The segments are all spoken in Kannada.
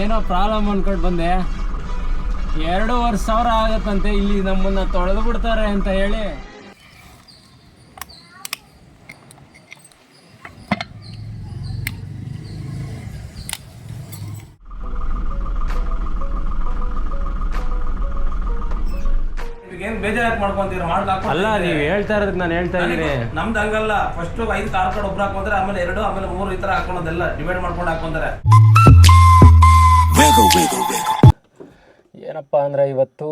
ಏನೋ ಪ್ರಾಬ್ಲಮ್ ಅನ್ಕೊಂಡು ಬಂದೆ. ಎರಡೂವರೆ ಸಾವಿರ ಆಗತ್ತಂತೆ ಇಲ್ಲಿ ನಮ್ಮನ್ನ ತೊಳೆದು ಬಿಡ್ತಾರೆ ಅಂತ ಹೇಳಿ. ಏನ್ ಬೇಜಾರು ಮಾಡ್ಕೊಂತೀರ? ಮಾಡ್ಲಾಕ ಅಲ್ಲ ನೀವು ಹೇಳ್ತಾ ಇರೋದಕ್ಕೆ ನಾನು ಹೇಳ್ತಾ ಇದ್ದೀನಿ. ನಮ್ದು ಹಂಗಲ್ಲ. ಫಸ್ಟ್ ಐದು ಕಾರ್ ಕಾರ್ಡ್ ಒಬ್ರು ಹಾಕೊಂಡ್ರೆ ಆಮೇಲೆ ಎರಡು ಆಮೇಲೆ ಮೂರು ಈ ತರ ಹಾಕೊಳೋದೆಲ್ಲ ಡಿವೈಡ್ ಮಾಡ್ಕೊಂಡು ಹಾಕೊಂತಾರೆ ಏನಪ್ಪ ಅಂದರೆ ಇವತ್ತು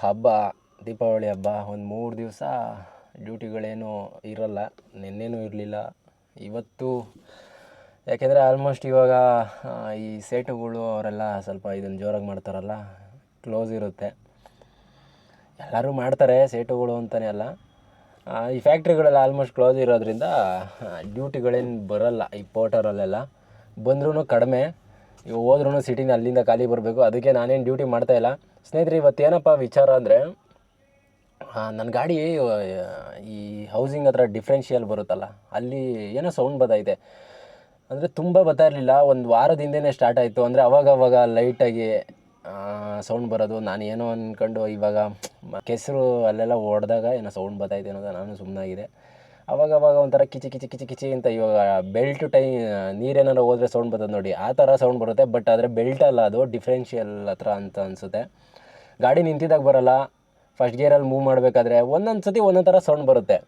ಹಬ್ಬ, ದೀಪಾವಳಿ ಹಬ್ಬ. ಒಂದು ಮೂರು ದಿವಸ ಡ್ಯೂಟಿಗಳೇನು ಇರಲ್ಲ, ನಿನ್ನೆನೂ ಇರಲಿಲ್ಲ. ಇವತ್ತು ಯಾಕೆಂದರೆ ಆಲ್ಮೋಸ್ಟ್ ಇವಾಗ ಈ ಸೇಟುಗಳು ಅವರೆಲ್ಲ ಸ್ವಲ್ಪ ಇದನ್ನು ಜೋರಾಗಿ ಮಾಡ್ತಾರಲ್ಲ ಕ್ಲೋಸ್ ಇರುತ್ತೆ. ಎಲ್ಲರೂ ಮಾಡ್ತಾರೆ ಸೇಟುಗಳು ಅಂತಲೇ ಅಲ್ಲ. ಈ ಫ್ಯಾಕ್ಟ್ರಿಗಳೆಲ್ಲ ಆಲ್ಮೋಸ್ಟ್ ಕ್ಲೋಸ್ ಇರೋದ್ರಿಂದ ಡ್ಯೂಟಿಗಳೇನು ಬರಲ್ಲ ಈ ಪೋರ್ಟರಲ್ಲೆಲ್ಲ ಬಂದ್ರೂ ಕಡಿಮೆ. ಇವು ಹೋದ್ರೂ ಸಿಟಿನ ಅಲ್ಲಿಂದ ಖಾಲಿ ಬರಬೇಕು. ಅದಕ್ಕೆ ನಾನೇನು ಡ್ಯೂಟಿ ಮಾಡ್ತಾ ಇಲ್ಲ. ಸ್ನೇಹಿತರೆ, ಇವತ್ತೇನಪ್ಪ ವಿಚಾರ ಅಂದರೆ ನನ್ನ ಗಾಡಿ, ಈ ಹೌಸಿಂಗ್ ಹತ್ರ ಡಿಫ್ರೆನ್ಷಿಯಲ್ ಬರುತ್ತಲ್ಲ, ಅಲ್ಲಿ ಏನೋ ಸೌಂಡ್ ಬರ್ತೈತೆ ಅಂದರೆ ತುಂಬ ಬರ್ತಾ ಇರಲಿಲ್ಲ. ಒಂದು ವಾರದಿಂದೇ ಹಿಂದೆನೇ ಸ್ಟಾರ್ಟ್ ಆಯಿತು. ಅಂದರೆ ಅವಾಗ ಅವಾಗ ಲೈಟಾಗಿ ಸೌಂಡ್ ಬರೋದು. ನಾನು ಏನೋ ಅಂದ್ಕೊಂಡು ಇವಾಗ, ಕೆಸರು ಅಲ್ಲೆಲ್ಲ ಓಡಿದಾಗ ಏನೋ ಸೌಂಡ್ ಬರ್ತೈತೆ ಅನ್ನೋದು ನಾನು ಸುಮ್ಮನಾಗಿದೆ ಅವಾಗ ಅವಾಗ ಒಂಥರ ಕಿಚಿ ಕಿಚಿ ಕಿಚಿ ಕಿಚಿ ಅಂತ ಇವಾಗ ಬೆಲ್ಟ್ ಟೈ ನೀರೇನಾರು ಹೋದ್ರೆ ಸೌಂಡ್ ಬರ್ತದೆ ನೋಡಿ, ಆ ಥರ ಸೌಂಡ್ ಬರುತ್ತೆ. ಬಟ್ ಆದರೆ ಬೆಲ್ಟ್ ಅಲ್ಲ ಅದು ಡಿಫ್ರೆನ್ಷಿಯಲ್ ಹತ್ರ ಅಂತ ಅನಿಸುತ್ತೆ. ಗಾಡಿ ನಿಂತಿದ್ದಾಗ ಬರಲ್ಲ. ಫಸ್ಟ್ ಗಿಯರಲ್ಲಿ ಮೂವ್ ಮಾಡಬೇಕಾದ್ರೆ ಒಂದೊಂದು ಸತಿ ಒಂದೊಂದು ಥರ ಸೌಂಡ್ ಬರುತ್ತೆ.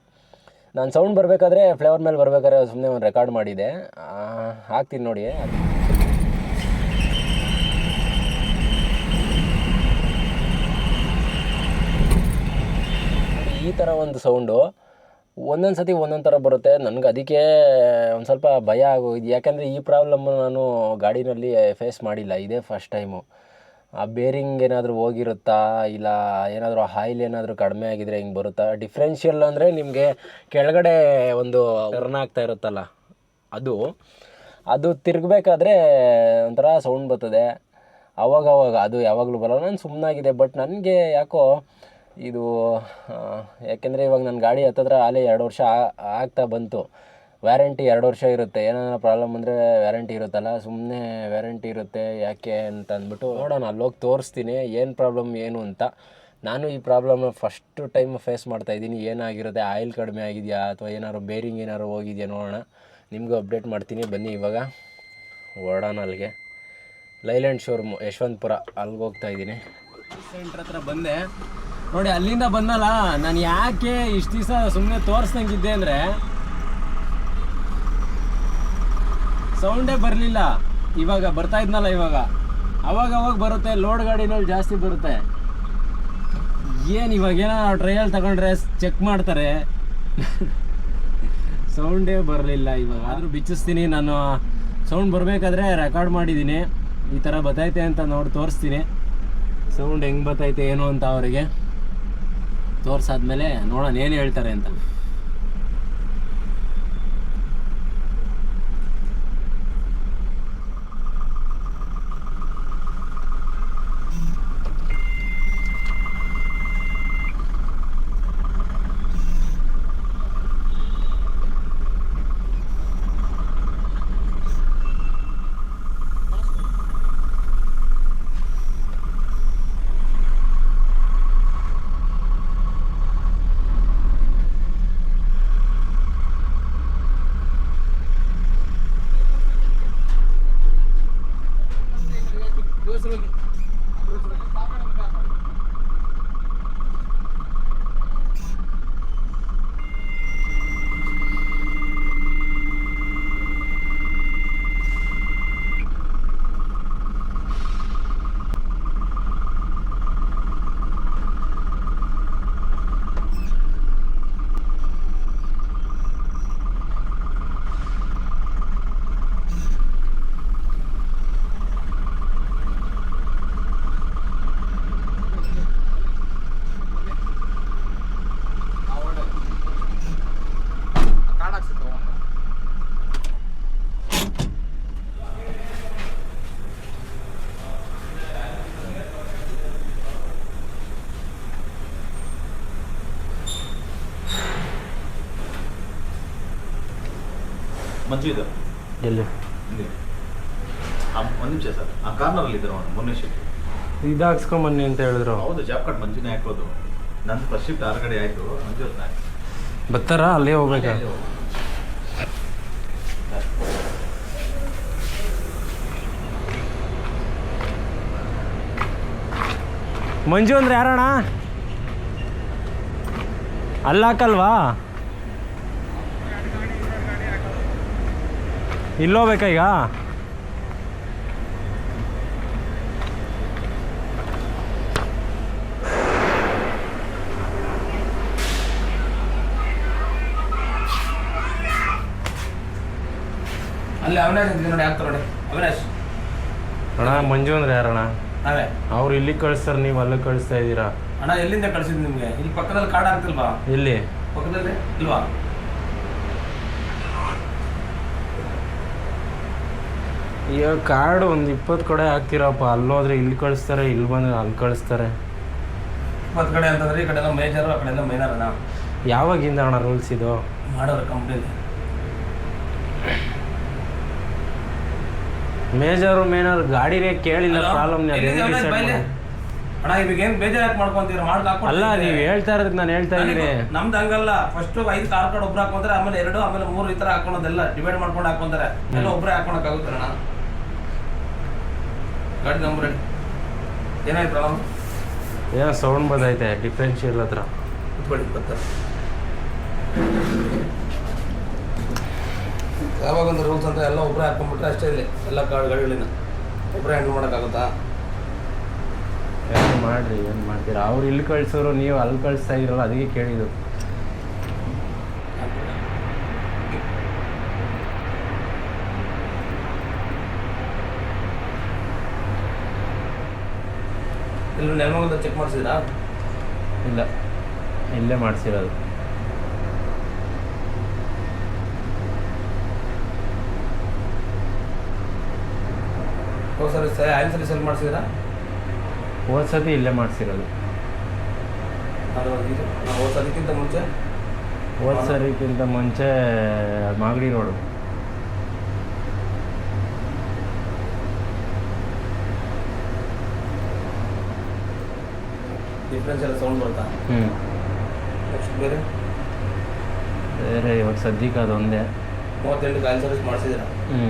ನಾನು ಸೌಂಡ್ ಬರಬೇಕಾದ್ರೆ ಫ್ಲೇವರ್ ಮೇಲೆ ಬರಬೇಕಾದ್ರೆ ಸುಮ್ಮನೆ ಒಂದು ರೆಕಾರ್ಡ್ ಮಾಡಿದೆ. ಹಾಕ್ತೀನಿ ನೋಡಿ. ಈ ಥರ ಒಂದು ಸೌಂಡು ಒಂದೊಂದು ಸತಿ ಒಂದೊಂದು ಥರ ಬರುತ್ತೆ. ನನಗೆ ಅದಕ್ಕೆ ಒಂದು ಸ್ವಲ್ಪ ಭಯ ಆಗೋಗಿದೆ. ಯಾಕೆಂದರೆ ಈ ಪ್ರಾಬ್ಲಮ್ ನಾನು ಗಾಡಿನಲ್ಲಿ ಫೇಸ್ ಮಾಡಿಲ್ಲ. ಇದೇ ಫಸ್ಟ್ ಟೈಮು ಆ ಬೇರಿಂಗ್ ಏನಾದರೂ ಹೋಗಿರುತ್ತಾ? ಇಲ್ಲ ಏನಾದರೂ ಆಯಿಲ್ ಏನಾದರೂ ಕಡಿಮೆ ಆಗಿದ್ರೆ ಹಿಂಗೆ ಬರುತ್ತಾ? ಡಿಫ್ರೆನ್ಷಿಯಲ್ ಅಂದರೆ ನಿಮಗೆ ಕೆಳಗಡೆ ಒಂದು ಟರ್ನ್ ಆಗ್ತಾ ಇರುತ್ತಲ್ಲ? ಅದು. ಅದು ತಿರುಗಬೇಕಾದ್ರೆ ಒಂಥರ ಸೌಂಡ್ ಬರ್ತದೆ. ಅವಾಗ ಅವಾಗ ಅದು ಯಾವಾಗಲೂ ಬರೋಲ್ಲ. ನಾನು ಸುಮ್ಮನಾಗಿದೆ ಬಟ್ ನನಗೆ ಯಾಕೋ ಇದು ಯಾಕೆಂದರೆ ಇವಾಗ ನನ್ನ ಗಾಡಿ ಹತ್ತಿದ್ರೆ ಆಲೇ ಎರಡು ವರ್ಷ ಆಗ್ತಾ ಬಂತು. ವ್ಯಾರಂಟಿ ಎರಡು ವರ್ಷ ಇರುತ್ತೆ. ಏನಾರ ಪ್ರಾಬ್ಲಮ್ ಅಂದರೆ ವ್ಯಾರಂಟಿ ಇರುತ್ತಲ್ಲ ಸುಮ್ಮನೆ ವ್ಯಾರಂಟಿ ಇರುತ್ತೆ, ಯಾಕೆ ಅಂತ ಅಂದ್ಬಿಟ್ಟು ನೋಡೋಣ, ಅಲ್ಲೋಗಿ ತೋರಿಸ್ತೀನಿ, ಏನು ಪ್ರಾಬ್ಲಮ್ ಏನು ಅಂತ. ನಾನು ಈ ಪ್ರಾಬ್ಲಮ್ನ ಫಸ್ಟ್ ಟೈಮ್ ಫೇಸ್ ಮಾಡ್ತಾ ಇದ್ದೀನಿ. ಏನಾಗಿರುತ್ತೆ ಆಯಿಲ್ ಕಡಿಮೆ ಆಗಿದೆಯಾ, ಅಥವಾ ಏನಾದ್ರು ಬೇರಿಂಗ್ ಏನಾದ್ರು ಹೋಗಿದೆಯಾ ನೋಡೋಣ. ನಿಮಗೂ ಅಪ್ಡೇಟ್ ಮಾಡ್ತೀನಿ. ಬನ್ನಿ ಇವಾಗ. ಹೊರಡೋಣ ಅಲ್ಲಿಗೆ. ಲೈಲ್ಯಾಂಡ್ ಶೋರೂಮು ಯಶವಂತಪುರ, ಅಲ್ಲಿಗೆ ಹೋಗ್ತಾ ಇದ್ದೀನಿ. ಹತ್ರ ಬಂದೆ. ನೋಡಿ, ಅಲ್ಲಿಂದ ಬಂದಲ್ಲ ನಾನು ಯಾಕೆ ಇಷ್ಟು ದಿವಸ ಸುಮ್ಮನೆ ತೋರಿಸ್ದಂಗಿದ್ದೆ ಅಂದರೆ, ಸೌಂಡೇ ಬರಲಿಲ್ಲ. ಇವಾಗ ಬರ್ತಾ ಇದ್ನಲ್ಲ ಇವಾಗ. ಅವಾಗ ಅವಾಗ ಬರುತ್ತೆ ಲೋಡ್ ಗಾಡಿನಲ್ಲಿ ಜಾಸ್ತಿ ಬರುತ್ತೆ. ಏನು ಇವಾಗ ಏನೋ ಟ್ರಯಲ್ ತಗೊಂಡ್ರೆ ಚೆಕ್ ಮಾಡ್ತಾರೆ. ಸೌಂಡೇ ಬರಲಿಲ್ಲ ಇವಾಗ. ಆದರೂ ಬಿಚ್ಚಿಸ್ತೀನಿ, ನಾನು ಸೌಂಡ್ ಬರಬೇಕಾದ್ರೆ ರೆಕಾರ್ಡ್ ಮಾಡಿದ್ದೀನಿ. ಈ ಥರ ಬತ್ತೈತೆ ಅಂತ ನೋಡಿ ತೋರಿಸ್ತೀನಿ. ಸೌಂಡ್ ಹೆಂಗೆ ಬತ್ತೈತೆ ಏನು ಅಂತ ಅವರಿಗೆ. ತೋರ್ಸಾದ್ಮೇಲೆ ನೋಡೋಣ ಏನು ಹೇಳ್ತಾರೆ ಅಂತ. ಮಂಜು ಇದು? ಎಲ್ಲಿ? ಇಲ್ಲಿ. ಒಂದು ನಿಮಿಷ ಸರ್. ಆ ಕಾರ್ನರಲ್ಲಿ ಇದ್ರು ಅವನು ಮೊನ್ನೆ ಶಿಫ್ಟ್ ಇದು ಹಾಕ್ಸ್ಕೊಂಬನ್ನಿ ಅಂತ ಹೇಳಿದ್ರು. ಹೌದು ಜಾಬ್ ಕಾರ್ಡ್ ಮಂಜುನೇ ಹಾಕೋದು. ನಂದು ಫಸ್ಟ್ ಶಿಫ್ಟ್ ಆರು ಕಡೆ ಆಯಿತು ಮಂಜು ಹಾಕಿ. ಬರ್ತಾರಾ? ಅಲ್ಲೇ ಹೋಗ್ಬೇಕಾ? ಮಂಜು ಅಂದ್ರೆ ಯಾರಣ್ಣ? ಅಲ್ಲ ಹಾಕಲ್ವಾ ಇಲ್ಲೋಗ್ಬೇಕಾ ಈಗ? ಅಲ್ಲಿ ಅವಿನಾಶ್ ಅಂತ ನೋಡಿ ಆಗ್ತಾರೆ ನೋಡಿ. ಅವಿನಾಶ್ ಅಣ್ಣ ಮಂಜು ಅಂದ್ರೆ ಯಾರಣ್ಣ? ನಾವೇ. ಅವ್ರು ಇಲ್ಲಿ ಕಳಿಸ್ತಾರೆ ನೀವು ಅಲ್ಲಿಗೆ ಕಳಿಸ್ತಾ ಇದ್ದೀರಾ ಅಣ್ಣ ಎಲ್ಲಿಂದ ಕಳ್ಸಿದ್ ನಿಮಗೆ? ಇಲ್ಲಿ ಪಕ್ಕದಲ್ಲಿ ಕಾರ್ಡ್ ಆಗ್ತಿಲ್ವಾ ಎಲ್ಲಿ? ಪಕ್ಕದಲ್ಲಿ ಇಲ್ವಾ? ಈಗ ಕಾರ್ಡ್ ಒಂದು ಇಪ್ಪತ್ತು ಕಡೆ ಹಾಕ್ತಿರಪ್ಪ. ಅಲ್ಲೋದ್ರೆ ಇಲ್ಲಿ ಕಳಿಸ್ತಾರೆ ಇಲ್ಲಿ ಬಂದರೆ ಅಲ್ಲಿ ಕಳಿಸ್ತಾರೆ. ಇಪ್ಪತ್ತು ಕಡೆ ಅಂತಂದ್ರೆ ಈ ಕಡೆ ಎಲ್ಲ ಮೇಜರ್ ಆ ಕಡೆ ಎಲ್ಲ ಮೈನರ್ ಅಣ್ಣ. ಯಾವಾಗಿಂದ ಅಣ್ಣ ರೂಲ್ಸ್ ಇದು? ಮಾಡೋರು ಕಂಪ್ಲೀಟ್ ಮೇಜರು ಮೇನರ್ ಗಾಡಿನೇ ಕೇಳಿಲ್ಲ ಪ್ರಾಬ್ಲಮ್ ಅಣ್ಣ ಇವಾಗ ಏನ್ ಬೇಜಾರ್ ಯಾಕೆ ಮಾಡ್ಕೊಂತೀರ? ಮಾಡ್ಕ ಅಲ್ಲ ನೀವು ಹೇಳ್ತಾ ಇರೋದಕ್ಕೆ ನಾನು ಹೇಳ್ತಾ ಇದ್ದೀನಿ. ನಮ್ದು ಹಂಗಲ್ಲ. ಫಸ್ಟ್ ಐದು ಕಾರ್ ಕಾರ್ಡ್ ಒಬ್ರು ಹಾಕೊಂತಾರೆ ಆಮೇಲೆ ಎರಡು ಆಮೇಲೆ ಮೂರು ಈ ಥರ ಹಾಕೊಳೋದೆಲ್ಲ. ಡಿವೈಡ್ ಮಾಡ್ಕೊಂಡು ಹಾಕೊಂತಾರೆ. ಎಲ್ಲ ಒಬ್ರೇ ಹಾಕೊಳಕ್ ಆಗುತ್ತೆ ಅಣ್ಣ? ಗಾಡಿ ನಂಬರ್ ಏನಾಯ್ತು ಪ್ರಾಬ್ಲಮ್ ಏನೋ ಸೌಂಡ್ ಬಂದೈತೆ ಡಿಫ್ರೆನ್ಷಿಯಲ್ ಹತ್ರ. ಕುತ್ಕೊಳ್ಳಿ ಬರ್ತಾರೆ ಯಾವಾಗ ಒಂದು ರೂಲ್ಸ್ ಅಂತ ಎಲ್ಲ ಒಬ್ಬರೇ ಹಾಕೊಂಡ್ಬಿಟ್ರೆ ಅಷ್ಟೇ ಇಲ್ಲಿ ಎಲ್ಲ ಗಾಡಿ ಗಾಡಿಗಳಿಂದ. ಒಬ್ಬರೇ ಹ್ಯಾಂಡಲ್ ಮಾಡೋಕ್ಕಾಗುತ್ತಾ? ಏನು ಮಾಡ್ರಿ ಏನು ಮಾಡ್ತೀರಾ? ಅವ್ರು ಇಲ್ಲಿ ಕಳ್ಸೋರು ನೀವು ಅಲ್ಲಿ ಕಳಿಸ್ತಾ ಇದ್ರಲ್ಲ ಅದಕ್ಕೆ ಕೇಳಿದ್ದು. ಇಲ್ಲಿ ನೆಲಮಂಗಲ ಚೆಕ್ ಮಾಡಿಸಿದ್ರಾ? ಇಲ್ಲ ಇಲ್ಲೇ ಮಾಡಿಸಿರೋದು. ಹೋದ ಸರಿ ಸರಿ ಆಯಿಲ್ ಸರ್ವಿಸ್ ಸೆಲ್ ಮಾಡಿಸಿದ್ರಾ? ಹೋದ ಸತಿ ಇಲ್ಲೇ ಮಾಡಿಸಿರೋದು. ಹೋದ ಸರಿಕ್ಕಿಂತ ಮುಂಚೆ ಹೋದ ಸರಿಕ್ಕಿಂತ ಮುಂಚೆ ಮಾಗಡಿ ರೋಡು. ಡಿಫ್ರೆನ್ಸ್ ಎಲ್ಲ ಸೌಂಡ್ ಬರ್ತಾ ಹ್ಞೂ ನೆಕ್ಸ್ಟ್ ಬೇರೆ? ಬೇರೆ ಇವಾಗ ಸದ್ಯಕ್ಕೆ ಅದೊಂದೇ. ಮೂವತ್ತೆಂಟು ಆಯಿಲ್ ಸರ್ವಿಸ್ ಮಾಡಿಸಿದ್ರ ಹ್ಞೂ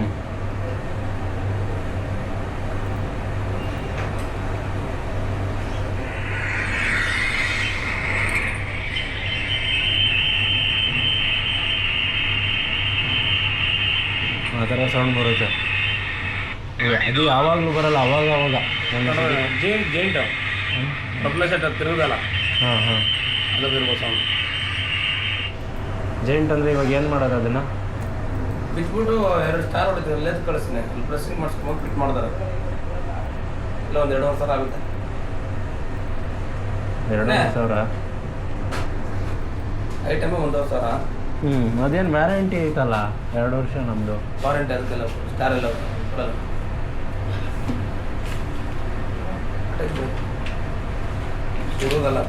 ಆ ಥರ ಸೌಂಡ್ ಬರುತ್ತೆ. ಇದು- ಯಾವಾಗಲೂ ಬರಲ್ಲ ಅವಾಗ ಅವಾಗ ಜೇಂಟ್ ಜೇಂಟ್. ಪ್ರಬ್ಲ ಸೆಟ್ ತಿರುಗಲ್ಲ ಹಾಂ ಹಾಂ. ಅದು ಇರ್ಬೋದು ಜೈಂಟ್ ಅಂದರೆ ಇವಾಗ ಏನು ಮಾಡೋದು ಅದನ್ನು? ಬಿಟ್ಬಿಟ್ಟು ಎರಡು ಸ್ಟಾರ್ ಹೊಡಿತೀವಿ ಲೇತ್ ಕಳಿಸ್ತೀನಿ. ಅಲ್ಲಿ ಪ್ರೆಸ್ಸಿಂಗ್ ಮಾಡಿಸ್ಕೊಂಡು ಫಿಟ್ ಮಾಡಿದಾರೆ. ಇಲ್ಲ ಒಂದು ಎರಡುವರೆ ಸಾವಿರ ಆಗುತ್ತೆ. ಎರಡು ಸಾವಿರ? ಐಟಮೇ ಒಂದೂವರೆ ಸಾವಿರ. ಹ್ಞೂ ಅದೇನು ವ್ಯಾರಂಟಿ ಐತಲ್ಲ? ಎರಡು ವರ್ಷ ನಮ್ಮದು ವಾರಂಟಿ ಅದಕ್ಕೆಲ್ಲ ಸ್ಟಾರ್ ಎಲ್ಲ ಕೊಡಲ್ಲ. ಇರೋದಲ್ಲ.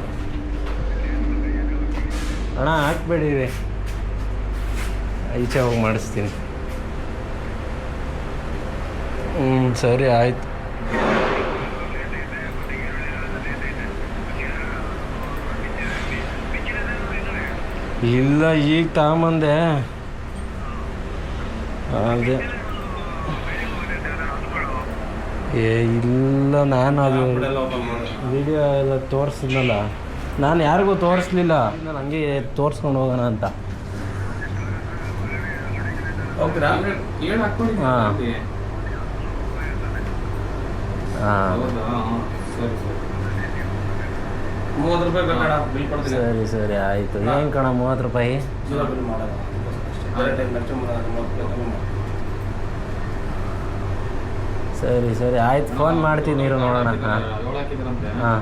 ಅಣ್ಣ ಹಾಕ್ಬೇಡಿ ಈಚೆ ಹೋಗಿ ಮಾಡಿಸ್ತೀನಿ. ಹ್ಞೂ ಸರಿ ಆಯ್ತು. ಇಲ್ಲ ಈಗ ತಗೊಂಬಂದೆ. ಅದೇ. ಏ ಇಲ್ಲ ನಾನು ಅದು ವಿಡಿಯೋ ಎಲ್ಲ ತೋರಿಸಿದ್ನಲ್ಲ. ನಾನು ಯಾರಿಗೂ ತೋರಿಸ್ಲಿಲ್ಲ. ನಾನು ಹಂಗೆ ತೋರಿಸ್ಕೊಂಡು ಹೋಗೋಣ ಅಂತ. ಹಾ. ಹಾಂ. ಸರಿ ಸರಿ. ಆಯಿತು. ಏನು ಕಣ ಮೂವತ್ತು ರೂಪಾಯಿ ಜೀರೋ ಬಿಲ್ ಮಾಡೋದು ಬೇರೆ ಟೈಮ್ ನೆಕ್ಸ್ಟ್ ಮೂವತ್ತು ರೂಪಾಯಿ ಕಮ್ಮಿ ಮಾಡಿ ಸರಿ ಸರಿ. ಆಯ್ತು ಫೋನ್ ಮಾಡ್ತೀನಿ ನೀರು ನೋಡೋಣ. ಹಾಂ. ಹಾಂ.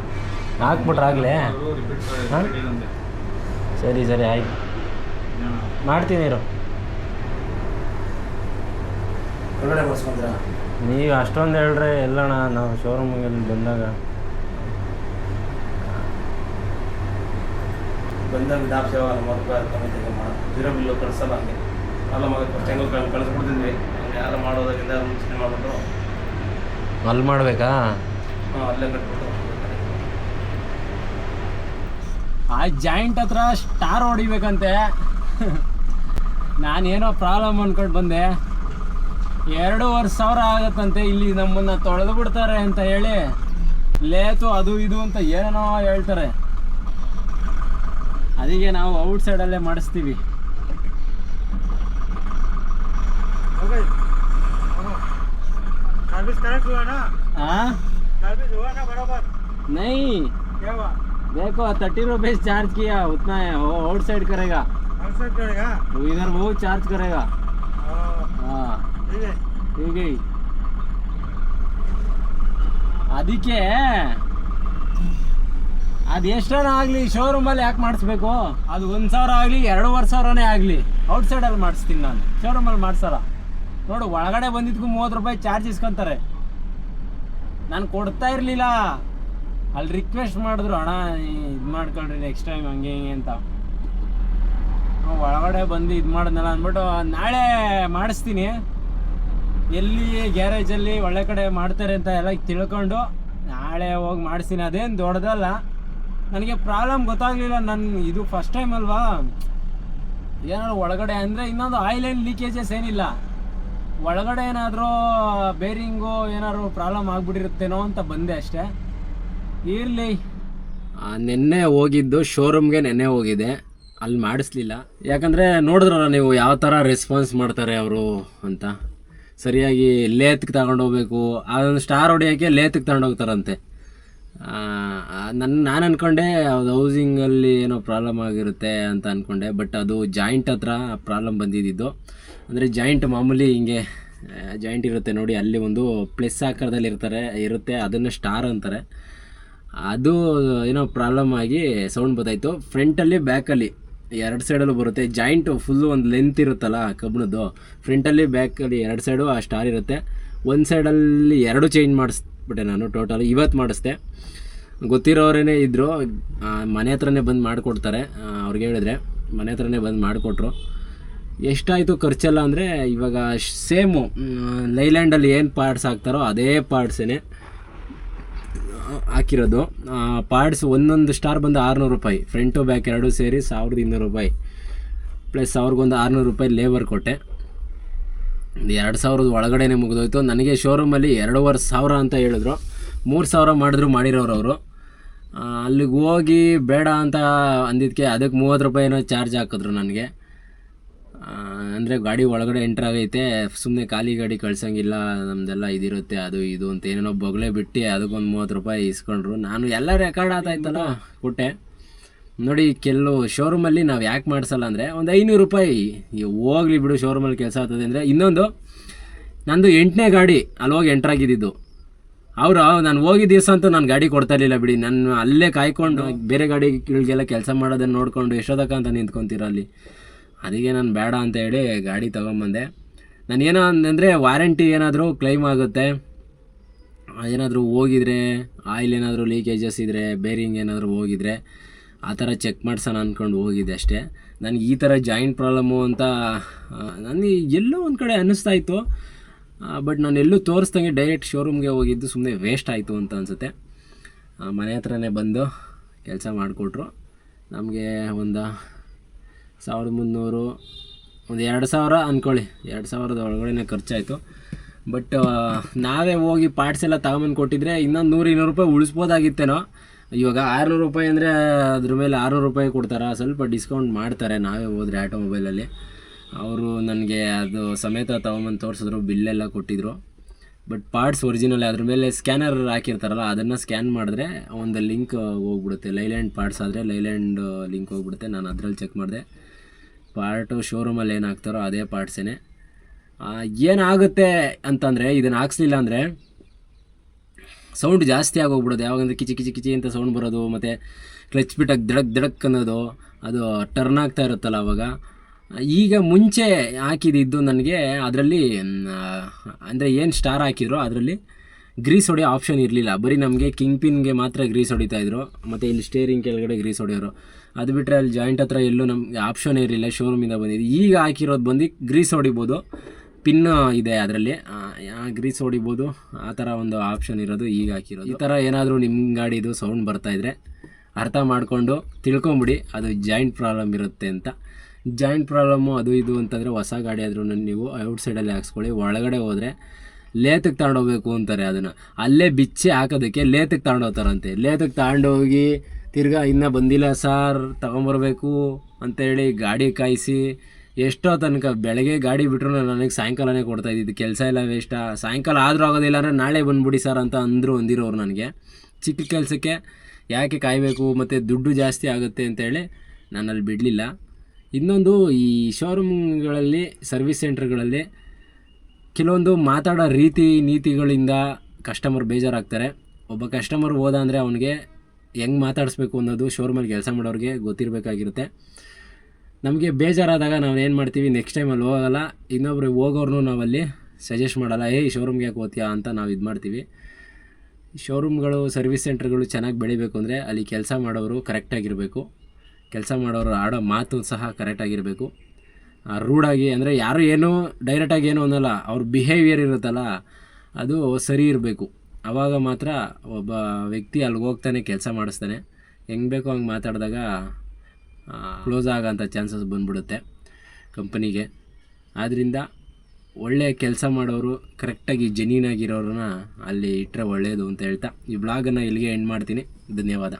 ಹಾಕ್ಬಿಟ್ರಾಗಲೇ ಹಾ? ಸರಿ ಸರಿ ಆಯ್ತು. ಮಾಡ್ತೀನಿ ನೀರು ನೀವು ಅಷ್ಟೊಂದು ಹೇಳ್ರೆ ಎಲ್ಲಣ್ಣ ನಾವು ಶೋರೂಮಿಗೆ ಬಂದಾಗ. ಬಂದಾಗ ದಾಪ್ ಸೇವಾ ಜೀರೋ ಬಿಲ್ಲು ಕಳಿಸಲ್ಲ ಹಂಗೆ. ಅಲ್ಲ ಮಗ ಕಳಿಸ್ಬಿಡ್ತಿದ್ವಿ ಯಾರು ಮಾಡೋದಾಗಿಂದ ಮುಂಚೆ ಮಾಡಿಬಿಟ್ಟು ಅಲ್ಲಿ ಮಾಡಬೇಕಾ ಆ ಜಾಯಿಂಟ್ ಹತ್ರ ಸ್ಟಾರ್ ಹೊಡಿಬೇಕಂತೆ. ನಾನೇನೋ ಪ್ರಾಬ್ಲಮ್ ಅನ್ಕೊಂಡು ಬಂದೆ. ಎರಡೂವರೆ ಸಾವಿರ ಆಗತ್ತಂತೆ ಇಲ್ಲಿ ನಮ್ಮನ್ನ ತೊಳೆದು ಬಿಡ್ತಾರೆ ಅಂತ ಹೇಳಿ. ಲೇತು ಅದು ಇದು ಅಂತ ಏನೇನೋ ಹೇಳ್ತಾರೆ. ಅದಕ್ಕೆ ನಾವು ಔಟ್ ಸೈಡಲ್ಲೇ ಮಾಡಿಸ್ತೀವಿ. सर्विस करेक्ट हुआ ना हाँ सर्विस हुआ ना बराबर नहीं क्या हुआ देखो थर्टी रुपीज चार्ज किया उतना है वो आउट साइड करेगा आंसर करेगा वो इधर वो चार्ज करेगा हाँ, हाँ ठीक है ठीक है ಅದಕ್ಕೆ ಅದು ಎಷ್ಟನ ಆಗಲಿ ಶೋರೂಮಲ್ಲಿ ಯಾಕೆ ಮಾಡಿಸ್ಬೇಕು ಅದು ಒಂದು ಸಾವಿರ ಆಗಲಿ ಎರಡೂವರೆ ಸಾವಿರನೇ ಆಗಲಿ ಔಟ್ ಸೈಡಲ್ಲಿ ಮಾಡಿಸ್ತೀನಿ ನಾನು ಶೋರೂಮಲ್ಲಿ ಮಾಡಿಸಲ್ಲ ನೋಡು, ಒಳಗಡೆ ಬಂದಿದ್ಕು ಮೂವತ್ತು ರೂಪಾಯಿ ಚಾರ್ಜ್ ಇಸ್ಕೊಂತಾರೆ. ನಾನು ಕೊಡ್ತಾ ಇರಲಿಲ್ಲ. ಅಲ್ಲಿ ರಿಕ್ವೆಸ್ಟ್ ಮಾಡಿದ್ರು, ಅಣ್ಣ, ಇದು ಮಾಡ್ಕೊಳ್ರಿ ನೆಕ್ಸ್ಟ್ ಟೈಮ್ ಹಂಗೆ ಹಿಂಗೆ ಅಂತ. ಒಳಗಡೆ ಬಂದು ಇದು ಮಾಡಿದ್ನಲ್ಲ ಅಂದ್ಬಿಟ್ಟು, ನಾಳೆ ಮಾಡಿಸ್ತೀನಿ. ಎಲ್ಲಿ ಗ್ಯಾರೇಜಲ್ಲಿ ಒಳ್ಳೆ ಕಡೆ ಮಾಡ್ತಾರೆ ಅಂತ ಎಲ್ಲ ತಿಳ್ಕೊಂಡು, ನಾಳೆ ಹೋಗಿ ಮಾಡಿಸ್ತೀನಿ. ಅದೇನು ದೊಡ್ಡದಲ್ಲ. ನನಗೆ ಪ್ರಾಬ್ಲಮ್ ಗೊತ್ತಾಗಲಿಲ್ಲ. ನನ್ನ ಇದು ಫಸ್ಟ್ ಟೈಮ್ ಅಲ್ವಾ? ಏನಾದ್ರು ಒಳಗಡೆ ಅಂದರೆ ಇನ್ನೊಂದು ಆಯಿಲ್ ಏನು ಲೀಕೇಜಸ್ ಏನಿಲ್ಲ. ಒಳಗಡೆ ಏನಾದರೂ ಬೇರಿಂಗು ಏನಾದ್ರು ಪ್ರಾಬ್ಲಮ್ ಆಗ್ಬಿಟ್ಟಿರುತ್ತೇನೋ ಅಂತ ಬಂದೆ ಅಷ್ಟೇ. ಇರಲಿ. ನಿನ್ನೆ ಹೋಗಿದ್ದು ಶೋರೂಮ್ಗೆ ನೆನ್ನೆ ಹೋಗಿದೆ. ಅಲ್ಲಿ ಮಾಡಿಸ್ಲಿಲ್ಲ. ಯಾಕಂದರೆ ನೋಡಿದ್ರಲ್ಲ ನೀವು ಯಾವ ಥರ ರೆಸ್ಪಾನ್ಸ್ ಮಾಡ್ತಾರೆ ಅವರು ಅಂತ. ಸರಿಯಾಗಿ ಲೇತ್ಗೆ ತಗೊಂಡೋಗ್ಬೇಕು ಅದೊಂದು ಸ್ಟಾರ್ ಹೊಡಿಯೋಕ್ಕೆ ಲೇತ್ಗೆ ತಗೊಂಡೋಗ್ತಾರಂತೆ ನನ್ನ ನಾನು ಅಂದ್ಕೊಂಡೆ ಅದು ಹೌಸಿಂಗಲ್ಲಿ ಏನೋ ಪ್ರಾಬ್ಲಮ್ ಆಗಿರುತ್ತೆ ಅಂತ ಅಂದ್ಕೊಂಡೆ ಬಟ್ ಅದು ಜಾಯಿಂಟ್ ಹತ್ರ ಪ್ರಾಬ್ಲಮ್ ಬಂದಿದ್ದು. ಅಂದರೆ ಜಾಯಿಂಟ್ ಮಾಮೂಲಿ ಹಿಂಗೆ ಜಾಯಿಂಟ್ ಇರುತ್ತೆ ನೋಡಿ, ಅಲ್ಲಿ ಒಂದು ಪ್ಲಸ್ ಆಕಾರದಲ್ಲಿ ಇರ್ತಾರೆ, ಇರುತ್ತೆ, ಅದನ್ನು ಸ್ಟಾರ್ ಅಂತಾರೆ. ಅದು ಏನೋ ಪ್ರಾಬ್ಲಮ್ ಆಗಿ ಸೌಂಡ್ ಬರ್ತಾಯಿತ್ತು ಫ್ರಂಟಲ್ಲಿ ಬ್ಯಾಕಲ್ಲಿ ಎರಡು ಸೈಡಲ್ಲೂ ಬರುತ್ತೆ. ಜಾಯಿಂಟು ಫುಲ್ಲು ಒಂದು ಲೆಂತ್ ಇರುತ್ತಲ್ಲ ಕಬ್ಬಣದ್ದು. ಫ್ರಂಟಲ್ಲಿ ಬ್ಯಾಕಲ್ಲಿ ಎರಡು ಸೈಡು ಆ ಸ್ಟಾರ್ ಇರುತ್ತೆ. ಒಂದು ಸೈಡಲ್ಲಿ ಎರಡು ಚೇಂಜ್ ಮಾಡಿಸ್ಬಿಟ್ಟೆ ನಾನು ಟೋಟಲ್ ಇವತ್ತು ಮಾಡಿಸ್ದೆ. ಗೊತ್ತಿರೋರೇ ಇದ್ದರು ಮನೆ ಹತ್ರನೇ ಬಂದು ಮಾಡಿಕೊಡ್ತಾರೆ. ಅವ್ರಿಗೆ ಹೇಳಿದ್ರೆ, ಮನೆ ಹತ್ರನೇ ಬಂದು ಮಾಡಿಕೊಟ್ರು. ಎಷ್ಟಾಯಿತು ಖರ್ಚೆಲ್ಲ ಅಂದರೆ ಇವಾಗ ಸೇಮು ಲೈಲ್ಯಾಂಡಲ್ಲಿ ಏನು ಪಾರ್ಟ್ಸ್ ಹಾಕ್ತಾರೋ ಅದೇ ಪಾರ್ಟ್ಸೇ ಹಾಕಿರೋದು. ಪಾರ್ಟ್ಸ್ ಒಂದೊಂದು ಸ್ಟಾರ್ ಬಂದು ಆರುನೂರು ರೂಪಾಯಿ. ಫ್ರಂಟು ಬ್ಯಾಕ್ ಎರಡು ಸೇರಿ ಸಾವಿರದ ಇನ್ನೂರು ರೂಪಾಯಿ. ಪ್ಲಸ್ ಅವ್ರಿಗೊಂದು ಆರುನೂರು ರೂಪಾಯಿ ಲೇಬರ್ ಕೊಟ್ಟೆ. ಎರಡು ಸಾವಿರದ ಒಳಗಡೆನೇ ಮುಗಿದೋಯ್ತು. ನನಗೆ ಶೋರೂಮಲ್ಲಿ ಎರಡೂವರೆ ಸಾವಿರ ಅಂತ ಹೇಳಿದ್ರು. ಮೂರು ಸಾವಿರ ಮಾಡಿದ್ರು ಮಾಡಿರೋರು ಅವರು. ಅಲ್ಲಿಗೆ ಹೋಗಿ ಬೇಡ ಅಂತ ಅಂದಿದ್ದಕ್ಕೆ ಅದಕ್ಕೆ ಮೂವತ್ತು ರೂಪಾಯಿ ಏನೋ ಚಾರ್ಜ್ ಹಾಕಿದ್ರು ನನಗೆ. ಅಂದರೆ ಗಾಡಿ ಒಳಗಡೆ ಎಂಟ್ರ್ ಆಗೈತೆ ಸುಮ್ಮನೆ ಖಾಲಿ ಗಾಡಿ ಕಳ್ಸಂಗಿಲ್ಲ ನಮ್ಮದೆಲ್ಲ ಇದಿರುತ್ತೆ ಅದು ಇದು ಅಂತ ಏನೇನೋ ಬೊಗಳೆ ಬಿಟ್ಟು ಅದಕ್ಕೊಂದು ಮೂವತ್ತು ರೂಪಾಯಿ ಇಸ್ಕೊಂಡ್ರು. ನಾನು ಎಲ್ಲ ರೆಕಾರ್ಡ್ ಆತಾಯ್ತಲ್ಲ ಕೊಟ್ಟೆ ನೋಡಿ ಕೆಲವು ಶೋರೂಮಲ್ಲಿ ನಾವು ಯಾಕೆ ಮಾಡಿಸಲ್ಲ ಅಂದರೆ ಒಂದು ಐನೂರು ರೂಪಾಯಿ ಹೋಗ್ಲಿ ಬಿಡು ಶೋರೂಮಲ್ಲಿ ಕೆಲಸ ಆಗ್ತದೆ ಅಂದರೆ ಇನ್ನೊಂದು ನಂದು ಎಂಟನೇ ಗಾಡಿ ಅಲ್ಲಿ ಹೋಗಿ ಎಂಟ್ರಾಗಿದ್ದು ಅವರು ನಾನು ಹೋಗಿದ್ದ ದಿವಸ ಅಂತೂ ನಾನು ಗಾಡಿ ಕೊಡ್ತಾ ಇರಲಿಲ್ಲ ಬಿಡಿ ನಾನು ಅಲ್ಲೇ ಕಾಯ್ಕೊಂಡು ಬೇರೆ ಗಾಡಿಗಳಿಗೆಲ್ಲ ಕೆಲಸ ಮಾಡೋದನ್ನು ನೋಡಿಕೊಂಡು ಎಷ್ಟೋದಕ್ಕ ಅಂತ ನಿಂತ್ಕೊತೀರ ಅಲ್ಲಿ. ಅದಕ್ಕೆ ನಾನು ಬೇಡ ಅಂತ ಹೇಳಿ ಗಾಡಿ ತೊಗೊಂಬಂದೆ. ನಾನು ಏನೋ ಅಂದರೆ ವಾರಂಟಿ ಏನಾದರೂ ಕ್ಲೈಮ್ ಆಗುತ್ತೆ, ಏನಾದರೂ ಹೋಗಿದ್ರೆ ಆಯಿಲ್ ಏನಾದರೂ ಲೀಕೇಜಸ್ ಇದ್ದರೆ ಬೇರಿಂಗ್ ಏನಾದರೂ ಹೋಗಿದ್ರೆ, ಆ ಥರ ಚೆಕ್ ಮಾಡ್ಸೋಣ ಅಂದ್ಕೊಂಡು ಹೋಗಿದ್ದೆ ಅಷ್ಟೇ. ನನಗೆ ಈ ಥರ ಜಾಯಿಂಟ್ ಪ್ರಾಬ್ಲಮ್ಮು ಅಂತ ನನಗೆ ಎಲ್ಲೋ ಒಂದು ಕಡೆ ಅನ್ನಿಸ್ತಾ ಇತ್ತು. ಬಟ್ ನಾನು ಎಲ್ಲೂ ತೋರಿಸ್ದಂಗೆ ಡೈರೆಕ್ಟ್ ಶೋರೂಮ್ಗೆ ಹೋಗಿದ್ದು ಸುಮ್ಮನೆ ವೇಸ್ಟ್ ಆಯಿತು ಅಂತ ಅನಿಸುತ್ತೆ. ಮನೆ ಹತ್ರನೇ ಬಂದು ಕೆಲಸ ಮಾಡಿಕೊಟ್ರು. ನಮಗೆ ಒಂದು ಸಾವಿರದ ಮುನ್ನೂರು, ಒಂದು ಎರಡು ಸಾವಿರ ಅಂದ್ಕೊಳ್ಳಿ ಎರಡು ಸಾವಿರದ ಒಳಗಡೆನೇ ಖರ್ಚಾಯಿತು. ಬಟ್ ನಾವೇ ಹೋಗಿ ಪಾರ್ಟ್ಸ್ ಎಲ್ಲ ತಗೊಂಬಂದು ಕೊಟ್ಟಿದ್ರೆ ಇನ್ನೊಂದು ನೂರು ಇನ್ನೂರು ರೂಪಾಯಿ ಉಳಿಸ್ಬೋದಾಗಿತ್ತೇನೋ. ಇವಾಗ ಆರುನೂರು ರೂಪಾಯಿ ಅಂದರೆ ಅದ್ರ ಮೇಲೆ ಆರುನೂರು ರೂಪಾಯಿ ಕೊಡ್ತಾರೆ? ಸ್ವಲ್ಪ ಡಿಸ್ಕೌಂಟ್ ಮಾಡ್ತಾರೆ ನಾವೇ ಹೋದ್ರೆ ಆಟೋಮೊಬೈಲಲ್ಲಿ ಅವರು ನನಗೆ ಅದು ಸಮೇತ ತೊಗೊಂಬಂದು ತೋರಿಸಿದ್ರು ಬಿಲ್ಲೆಲ್ಲ ಕೊಟ್ಟಿದ್ರು. ಬಟ್ ಪಾರ್ಟ್ಸ್ ಒರಿಜಿನಲ್ ಅದ್ರ ಮೇಲೆ ಸ್ಕ್ಯಾನರ್ ಹಾಕಿರ್ತಾರಲ್ಲ, ಅದನ್ನು ಸ್ಕ್ಯಾನ್ ಮಾಡಿದ್ರೆ ಒಂದು ಲಿಂಕ್ ಹೋಗ್ಬಿಡುತ್ತೆ. ಲೈಲ್ಯಾಂಡ್ ಪಾರ್ಟ್ಸ್ ಆದರೆ ಲೈಲ್ಯಾಂಡ್ ಲಿಂಕ್ ಹೋಗ್ಬಿಡುತ್ತೆ. ನಾನು ಅದರಲ್ಲಿ ಚೆಕ್ ಮಾಡಿದೆ. ಪಾರ್ಟು ಶೋರೂಮಲ್ಲಿ ಏನು ಹಾಕ್ತಾರೋ ಅದೇ ಪಾರ್ಟ್ಸೇ ಏನಾಗುತ್ತೆ ಅಂತಂದರೆ, ಇದನ್ನು ಹಾಕ್ಸ್ಲಿಲ್ಲ ಅಂದರೆ ಸೌಂಡ್ ಜಾಸ್ತಿ ಆಗೋಗ್ಬಿಡೋದು. ಯಾವಾಗಂದ್ರೆ ಕಿಚಿ ಕಿಚಿ ಕಿಚಿ ಅಂತ ಸೌಂಡ್ ಬರೋದು, ಮತ್ತು ಕ್ಲಚ್ ಬಿಟ್ಟಾಗಿ ದಡಕ್ ದಡಕ್ ಅನ್ನೋದು, ಅದು ಟರ್ನ್ ಆಗ್ತಾ ಇರುತ್ತಲ್ಲ ಅವಾಗ. ಈಗ ಮುಂಚೆ ಹಾಕಿದ್ದು ನನಗೆ ಅದರಲ್ಲಿ ಅಂದರೆ ಏನು ಸ್ಟಾರ್ ಹಾಕಿದ್ರು ಅದರಲ್ಲಿ ಗ್ರೀಸ್ ಹೊಡೆಯೋ ಆಪ್ಷನ್ ಇರಲಿಲ್ಲ. ಬರೀ ನಮಗೆ ಕಿಂಗ್ ಪಿನ್ಗೆ ಮಾತ್ರ ಗ್ರೀಸ್ ಹೊಡಿತಾಯಿದ್ರು ಮತ್ತು ಇಲ್ಲಿ ಸ್ಟೇರಿಂಗ್ ಕೆಳಗಡೆ ಗ್ರೀಸ್ ಹೊಡೆಯೋರು. ಅದು ಬಿಟ್ಟರೆ ಅಲ್ಲಿ ಜಾಯಿಂಟ್ ಹತ್ರ ಎಲ್ಲೂ ನಮಗೆ ಆಪ್ಷನ್ ಇರಲಿಲ್ಲ ಶೋರೂಮಿಂದ ಬಂದಿದ್ದು ಈಗ ಹಾಕಿರೋದು ಬಂದು ಗ್ರೀಸ್ ಹೊಡಿಬೋದು. ಪಿನ್ ಇದೆ ಅದರಲ್ಲಿ. ಗ್ರೀಸ್ ಹೊಡಿಬೋದು. ಆ ಥರ ಒಂದು ಆಪ್ಷನ್ ಇರೋದು ಈಗ ಹಾಕಿರೋದು. ಈ ಥರ ಏನಾದರೂ ನಿಮ್ಮ ಗಾಡಿದು ಸೌಂಡ್ ಬರ್ತಾಯಿದ್ರೆ ಅರ್ಥ ಮಾಡಿಕೊಂಡು ತಿಳ್ಕೊಂಬಿಡಿ, ಅದು ಜಾಯಿಂಟ್ ಪ್ರಾಬ್ಲಮ್ ಇರುತ್ತೆ ಅಂತ. ಜಾಯಿಂಟ್ ಪ್ರಾಬ್ಲಮ್ಮು ಅದು ಇದು ಅಂತಂದರೆ ಹೊಸ ಗಾಡಿ ಆದ್ರೂ ನೀವು ಔಟ್ ಸೈಡಲ್ಲಿ ಹಾಕ್ಸ್ಕೊಳ್ಳಿ, ಒಳಗಡೆ ಹೋದರೆ ಲೇತಕ್ಕೆ ತಗೊಂಡೋಗ್ಬೇಕು ಅಂತಾರೆ ಅದನ್ನು. ಅಲ್ಲೇ ಬಿಚ್ಚಿ ಹಾಕೋದಕ್ಕೆ ಲೇತಕ್ಕೆ ತಗೊಂಡೋಗ್ತಾರಂತೆ ಲೇತಕ್ಕೆ ತಗೊಂಡೋಗಿ ತಿರ್ಗಾ ಇನ್ನೂ ಬಂದಿಲ್ಲ ಸಾರ್ ತಗೊಂಬರ್ಬೇಕು ಅಂತೇಳಿ ಗಾಡಿ ಕಾಯಿಸಿ ಎಷ್ಟೋ ತನಕ ಬೆಳಗ್ಗೆ ಗಾಡಿ ಬಿಟ್ರು ನನಗೆ ಸಾಯಂಕಾಲನೇ ಕೊಡ್ತಾ ಇದ್ದಿದ್ದು. ಕೆಲಸ ಇಲ್ಲ ವೇಸ್ಟಾ ಸಾಯಂಕಾಲ ಆದರೂ ಆಗೋದಿಲ್ಲ ಅಂದರೆ ನಾಳೆ ಬಂದ್ಬಿಡಿ ಸರ್ ಅಂತ ಅಂದರು ಅಂದಿರೋರು ನನಗೆ. ಚಿಕ್ಕ ಕೆಲಸಕ್ಕೆ ಯಾಕೆ ಕಾಯಬೇಕು? ಮತ್ತು ದುಡ್ಡು ಜಾಸ್ತಿ ಆಗುತ್ತೆ ಅಂತೇಳಿ ನಾನಲ್ಲಿ ಬಿಡಲಿಲ್ಲ. ಇನ್ನೊಂದು ಈ ಶೋರೂಮ್ಗಳಲ್ಲಿ ಸರ್ವಿಸ್ ಸೆಂಟ್ರ್ಗಳಲ್ಲಿ ಕೆಲವೊಂದು ಮಾತಾಡೋ ರೀತಿ ನೀತಿಗಳಿಂದ ಕಸ್ಟಮರ್ ಬೇಜಾರಾಗ್ತಾರೆ. ಒಬ್ಬ ಕಸ್ಟಮರ್ ಹೋದ ಅಂದರೆ ಅವನಿಗೆ ಹೆಂಗೆ ಮಾತಾಡಿಸ್ಬೇಕು ಅನ್ನೋದು ಶೋರೂಮಲ್ಲಿ ಕೆಲಸ ಮಾಡೋರಿಗೆ ಗೊತ್ತಿರಬೇಕಾಗಿರುತ್ತೆ. ನಮಗೆ ಬೇಜಾರಾದಾಗ ನಾವು ಏನು ಮಾಡ್ತೀವಿ ನೆಕ್ಸ್ಟ್ ಟೈಮ್ ಅಲ್ಲಿ ಹೋಗಲ್ಲ. ಇನ್ನೊಬ್ರು ಹೋಗೋರ್ನು ನಾವಲ್ಲಿ ಸಜೆಸ್ಟ್ ಮಾಡಲ್ಲ, ಏಯ್ ಶೋರೂಮ್ಗೆ ಯಾಕೆ ಹೋಗ್ತೀಯಾ ಅಂತ ನಾವು ಇದು ಮಾಡ್ತೀವಿ. ಶೋರೂಮ್ಗಳು ಸರ್ವಿಸ್ ಸೆಂಟರ್ಗಳು ಚೆನ್ನಾಗಿ ಬೆಳಿಬೇಕು ಅಂದರೆ ಅಲ್ಲಿ ಕೆಲಸ ಮಾಡೋರು ಕರೆಕ್ಟಾಗಿರಬೇಕು ಕೆಲಸ ಮಾಡೋರು ಆಡೋ ಮಾತು ಸಹ ಕರೆಕ್ಟಾಗಿರಬೇಕು ರೂಡಾಗಿ ಅಂದರೆ ಯಾರು ಏನೂ ಡೈರೆಕ್ಟಾಗಿ ಏನೂ ಅನ್ನೋಲ್ಲ, ಅವ್ರ ಬಿಹೇವಿಯರ್ ಇರುತ್ತಲ್ಲ, ಅದು ಸರಿ ಇರಬೇಕು. ಆವಾಗ ಮಾತ್ರ ಒಬ್ಬ ವ್ಯಕ್ತಿ ಅಲ್ಲಿಗೆ ಹೋಗ್ತಾನೆ, ಕೆಲಸ ಮಾಡಿಸ್ತಾನೆ. ಹೆಂಗೆ ಬೇಕೋ ಹಂಗೆ ಮಾತಾಡಿದಾಗ ಕ್ಲೋಸ್ ಆಗೋಂಥ ಚಾನ್ಸಸ್ ಬಂದ್ಬಿಡುತ್ತೆ ಕಂಪನಿಗೆ ಆದ್ದರಿಂದ ಒಳ್ಳೆಯ ಕೆಲಸ ಮಾಡೋರು ಕರೆಕ್ಟಾಗಿ ಜೆನ್ಯೂನ್ ಆಗಿರೋರನ್ನ ಅಲ್ಲಿ ಇಟ್ಟರೆ ಒಳ್ಳೆಯದು ಅಂತ ಹೇಳ್ತಾ ಈ ಬ್ಲಾಗನ್ನು ಇಲ್ಲಿಗೆ ಎಂಡ್ ಮಾಡ್ತೀನಿ. ಧನ್ಯವಾದ.